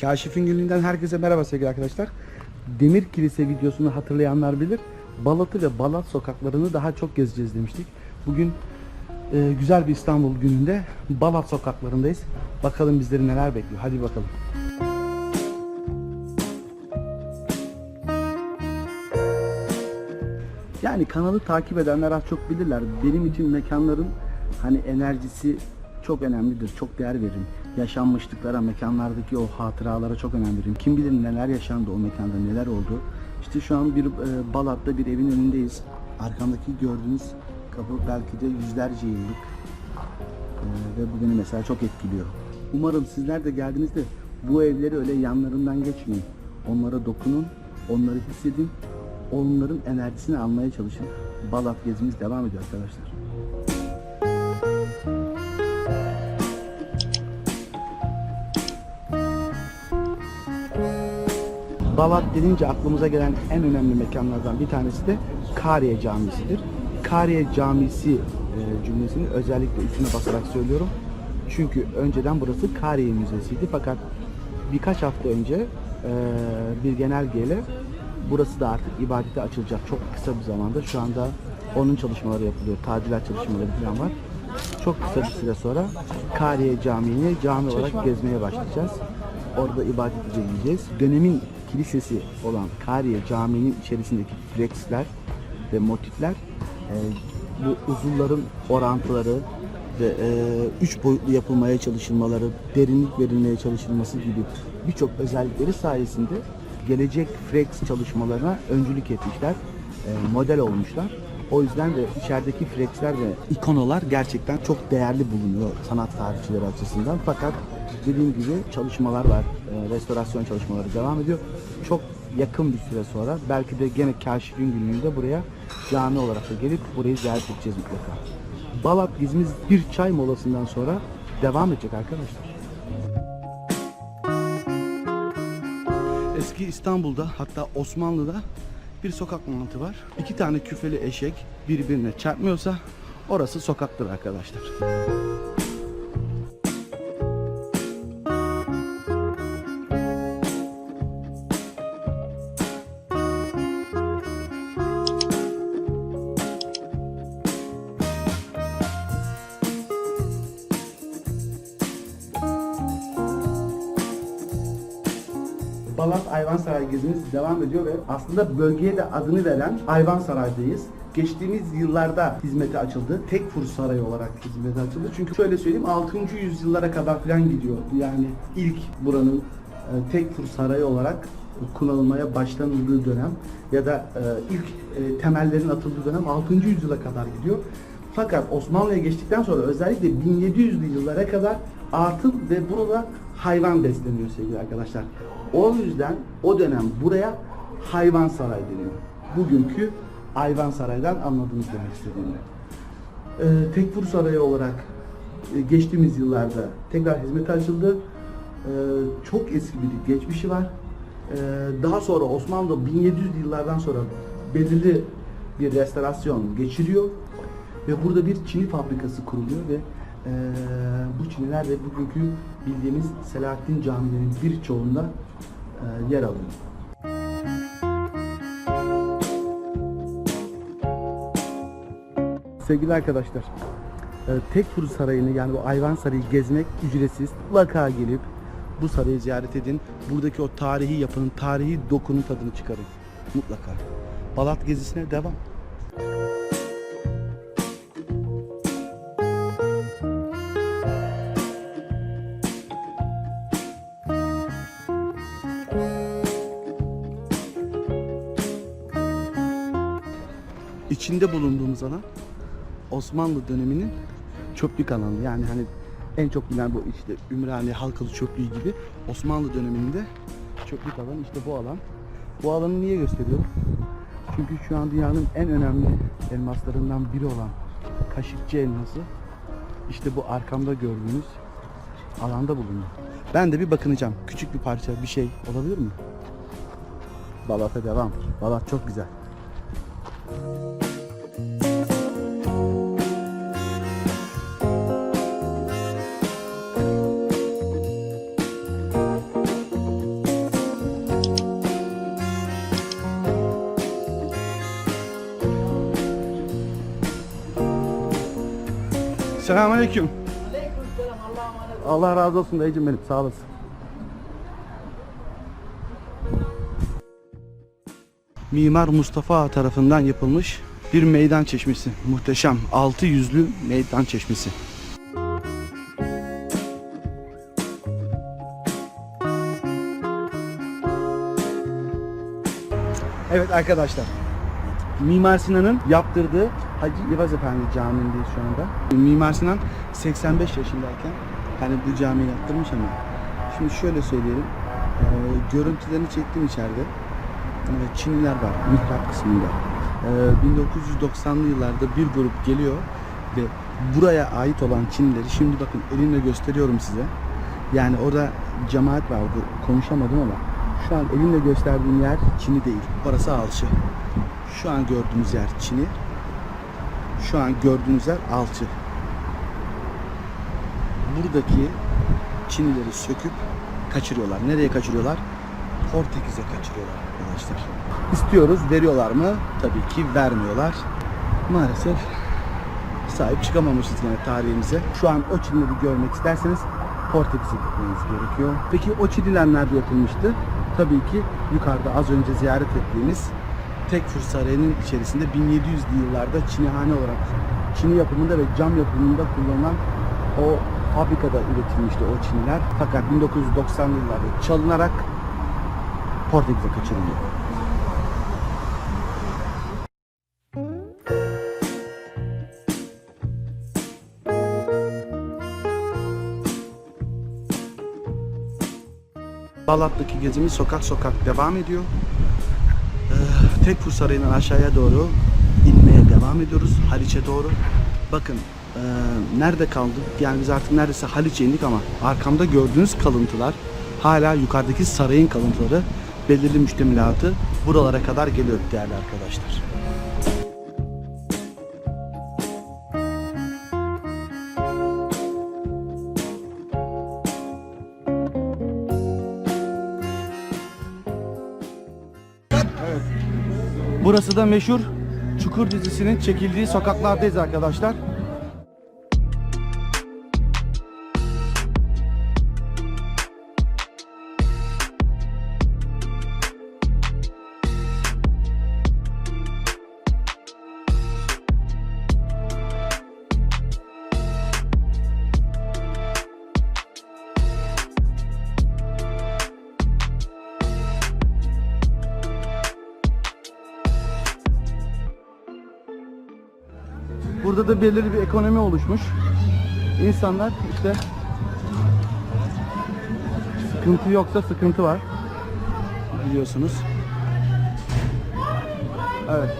Kaşif'in günlüğünden herkese merhaba sevgili arkadaşlar. Demir Kilise videosunu hatırlayanlar bilir. Balat'ı ve Balat sokaklarını daha çok gezeceğiz demiştik. Bugün e, güzel bir İstanbul gününde Balat sokaklarındayız. Bakalım bizleri neler bekliyor. Hadi bakalım. Yani kanalı takip edenler az çok bilirler. Benim için mekanların hani enerjisi çok önemlidir. Çok değer veririm. Yaşanmışlıklara, mekanlardaki o hatıralara çok önem veririm. Kim bilir neler yaşandı o mekanda, neler oldu. İşte şu an bir e, Balat'ta bir evin önündeyiz. Arkamdaki gördüğünüz kapı belki de yüzlerce yıllık. E, ve bu beni mesela çok etkiliyor. Umarım sizler de geldiğinizde bu evleri öyle yanlarından geçmeyin. Onlara dokunun, onları hissedin, onların enerjisini almaya çalışın. Balat gezimiz devam ediyor arkadaşlar. Balat denince aklımıza gelen en önemli mekanlardan bir tanesi de Kariye Camisi'dir. Kariye Camisi e, cümlesini özellikle üstüne basarak söylüyorum. Çünkü önceden burası Kariye Müzesi'ydi fakat birkaç hafta önce e, bir genelgeyle burası da artık ibadete açılacak çok kısa bir zamanda. Şu anda onun çalışmaları yapılıyor, tadilat çalışmaları falan var. Çok kısa bir süre sonra Kariye Camii'ni cami olarak gezmeye başlayacağız. Orada ibadet edeceğiz. Dönemin kilisesi olan Kariye Camii'nin içerisindeki flexler ve motifler e, bu uzuvların orantıları ve e, üç boyutlu yapılmaya çalışılmaları, derinlik verilmeye çalışılması gibi birçok özellikleri sayesinde gelecek flex çalışmalarına öncülük etmişler, e, model olmuşlar. O yüzden de içerideki flexler ve ikonolar gerçekten çok değerli bulunuyor sanat tarihçileri açısından. Fakat dediğim gibi çalışmalar var, e, restorasyon çalışmaları devam ediyor. Çok yakın bir süre sonra belki de gene Kaşif'in günlüğünde buraya cami olarak da gelip burayı ziyaret edeceğiz mutlaka. Balat gezimiz bir çay molasından sonra devam edecek arkadaşlar. Eski İstanbul'da hatta Osmanlı'da bir sokak mantığı var. İki tane küfeli eşek birbirine çarpmıyorsa orası sokaktır arkadaşlar. Balat Ayvansaray gezimiz devam ediyor ve aslında bölgeye de adını veren Ayvansaray'dayız. Geçtiğimiz yıllarda hizmete açıldı. Tekfur Sarayı olarak hizmete açıldı. Çünkü şöyle söyleyeyim 6. yüzyıllara kadar falan gidiyor. Yani ilk buranın e, Tekfur Sarayı olarak kullanılmaya başlanıldığı dönem ya da e, ilk e, temellerin atıldığı dönem 6. yüzyıla kadar gidiyor. Fakat Osmanlı'ya geçtikten sonra özellikle 1700'lü yıllara kadar atıl ve burada hayvan besleniyor sevgili arkadaşlar. O yüzden o dönem buraya hayvan saray deniyor. Bugünkü hayvan saraydan anladığınız demek istediğimi. Ee, Tekfur Sarayı olarak e, geçtiğimiz yıllarda tekrar hizmete açıldı. Ee, çok eski bir geçmişi var. Ee, daha sonra Osmanlı 1700'lü yıllardan sonra belirli bir restorasyon geçiriyor ve burada bir çini fabrikası kuruluyor ve eee, bu çiniler de bugünkü bildiğimiz Selahattin camilerinin birçoğunda eee, yer alıyor. Sevgili arkadaşlar, e, Tekfur Sarayı'nı yani bu Ayvan Sarayı gezmek ücretsiz. Mutlaka gelip bu sarayı ziyaret edin. Buradaki o tarihi yapının, tarihi dokunun tadını çıkarın. Mutlaka. Balat gezisine devam. İçinde bulunduğumuz alan Osmanlı döneminin çöplük alanı. Yani hani en çok bilinen bu işte Ümraniye Halkalı çöplüğü gibi Osmanlı döneminde çöplük alanı işte bu alan. Bu alanı niye gösteriyorum? Çünkü şu an dünyanın en önemli elmaslarından biri olan Kaşıkçı elması işte bu arkamda gördüğünüz alanda bulunuyor. Ben de bir bakınacağım. Küçük bir parça bir şey olabilir mi? Balat'a devam. Balat çok güzel. Selamünaleyküm. Allah razı olsun dayıcım benim. Sağ olasın. Mimar Mustafa tarafından yapılmış bir meydan çeşmesi. Muhteşem. Altı yüzlü meydan çeşmesi. Evet arkadaşlar. Mimar Sinan'ın yaptırdığı Hacı İvaz Efendi Camii'ndeyiz şu anda. Mimar Sinan 85 yaşındayken hani bu camiyi yaptırmış ama şimdi şöyle söyleyelim. Ee, görüntülerini çektim içeride. Evet, Çinliler var mihrap kısmında. Ee, 1990'lı yıllarda bir grup geliyor ve buraya ait olan Çinlileri şimdi bakın elimle gösteriyorum size. Yani orada cemaat vardı konuşamadım ama şu an elimle gösterdiğim yer Çin'i değil. Orası alçı. Şu an gördüğünüz yer Çin'i. Şu an gördüğünüz yer alçı. Buradaki Çinlileri söküp kaçırıyorlar. Nereye kaçırıyorlar? Portekiz'e kaçırıyorlar arkadaşlar. İstiyoruz, veriyorlar mı? Tabii ki vermiyorlar. Maalesef sahip çıkamamışız yine tarihimize. Şu an o Çinlileri görmek isterseniz Portekiz'e gitmeniz gerekiyor. Peki o Çinliler nerede yapılmıştı? Tabii ki yukarıda az önce ziyaret ettiğimiz Tekfur Sarayı'nın içerisinde 1700'lü yıllarda Çinihane olarak Çini yapımında ve cam yapımında kullanılan o fabrikada üretilmişti o Çiniler. Fakat 1990'lı yıllarda çalınarak Portekiz'e kaçırılıyor. Balat'taki gezimiz sokak sokak devam ediyor. Tekfur Sarayı'ndan aşağıya doğru inmeye devam ediyoruz. Haliç'e doğru. Bakın ee, nerede kaldık? Yani biz artık neredeyse Haliç'e indik ama arkamda gördüğünüz kalıntılar hala yukarıdaki sarayın kalıntıları belirli müştemilatı buralara kadar geliyor değerli arkadaşlar. Burası da meşhur Çukur dizisinin çekildiği sokaklardayız arkadaşlar. Burada da belirli bir ekonomi oluşmuş. İnsanlar işte sıkıntı yoksa sıkıntı var. Biliyorsunuz. Evet.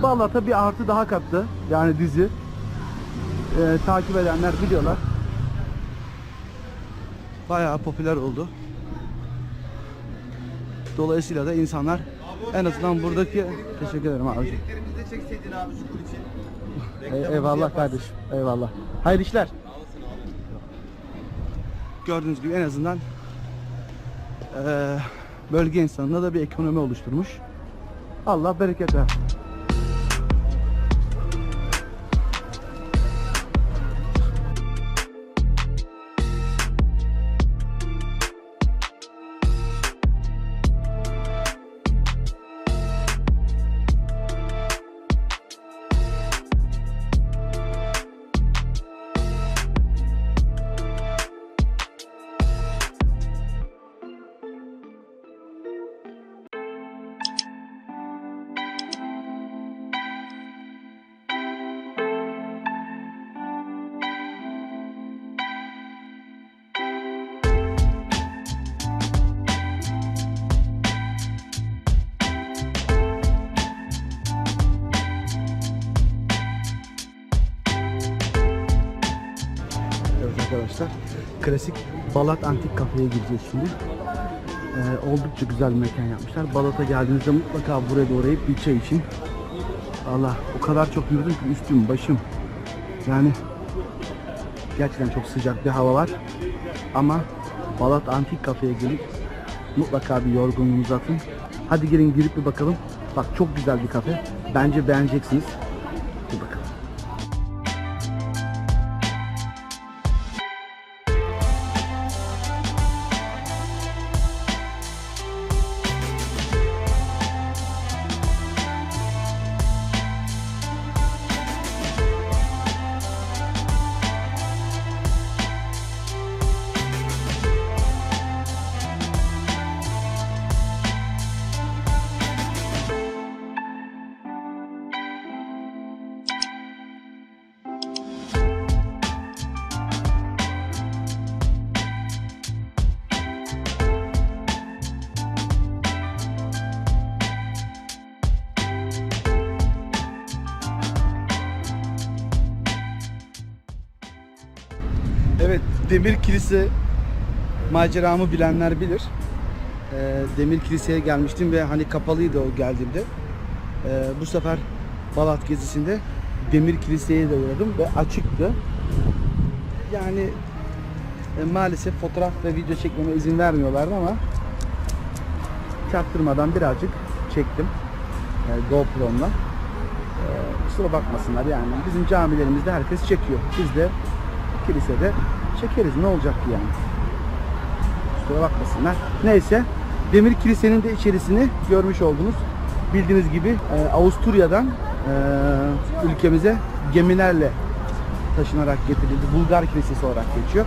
Vallahi tabii artı daha kattı. Yani dizi. Ee, takip edenler biliyorlar. Bayağı popüler oldu. Dolayısıyla da insanlar en azından buradaki teşekkür ederim abi. Eleklerimizi de çekseydin abi çukur için. Reklamımızı eyvallah yaparsın. kardeşim. Eyvallah. Hayırlı işler. Gördüğünüz gibi en azından eee, bölge insanına da bir ekonomi oluşturmuş. Allah bereket versin. Klasik Balat Antik Kafe'ye gideceğiz şimdi. Ee, oldukça güzel bir mekan yapmışlar. Balat'a geldiğinizde mutlaka buraya da uğrayıp bir çay için. Allah o kadar çok yürüdüm ki üstüm başım. Yani gerçekten çok sıcak bir hava var. Ama Balat Antik Kafe'ye gelip mutlaka bir yorgunluğunuzu atın. Hadi gelin girip bir bakalım. Bak çok güzel bir kafe. Bence beğeneceksiniz. Demir Kilise maceramı bilenler bilir. Ee, Demir Kilise'ye gelmiştim ve hani kapalıydı o geldiğimde. Ee, bu sefer Balat gezisinde Demir Kilise'ye de uğradım ve açıktı. Yani e, maalesef fotoğraf ve video çekmeme izin vermiyorlardı ama çaktırmadan birazcık çektim e, GoPro'mla. E, kusura bakmasınlar yani bizim camilerimizde herkes çekiyor. Biz de kilisede çekeriz ne olacak ki yani. Kusura bakmasınlar. Neyse Demir Kilise'nin de içerisini görmüş oldunuz. Bildiğiniz gibi e, Avusturya'dan e, ülkemize gemilerle taşınarak getirildi. Bulgar Kilisesi olarak geçiyor.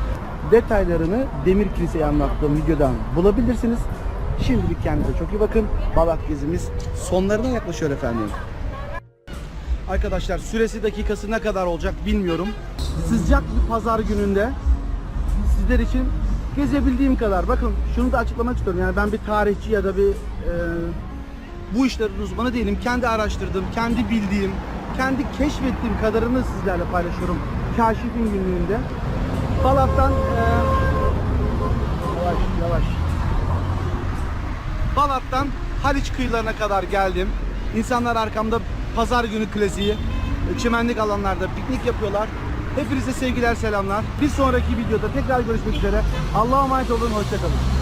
Detaylarını Demir Kilise'yi anlattığım videodan bulabilirsiniz. Şimdilik kendinize çok iyi bakın. Balat gezimiz sonlarına yaklaşıyor efendim. Arkadaşlar süresi dakikası ne kadar olacak bilmiyorum. Sıcak bir pazar gününde sizler için gezebildiğim kadar. Bakın şunu da açıklamak istiyorum. Yani ben bir tarihçi ya da bir e, bu işlerin uzmanı değilim. Kendi araştırdığım, kendi bildiğim, kendi keşfettiğim kadarını sizlerle paylaşıyorum. Kaşifin günlüğünde. Balat'tan e, yavaş yavaş. Balat'tan Haliç kıyılarına kadar geldim. İnsanlar arkamda pazar günü klasiği çimenlik alanlarda piknik yapıyorlar. Hepinize sevgiler selamlar. Bir sonraki videoda tekrar görüşmek üzere. Allah'a emanet olun. Hoşçakalın.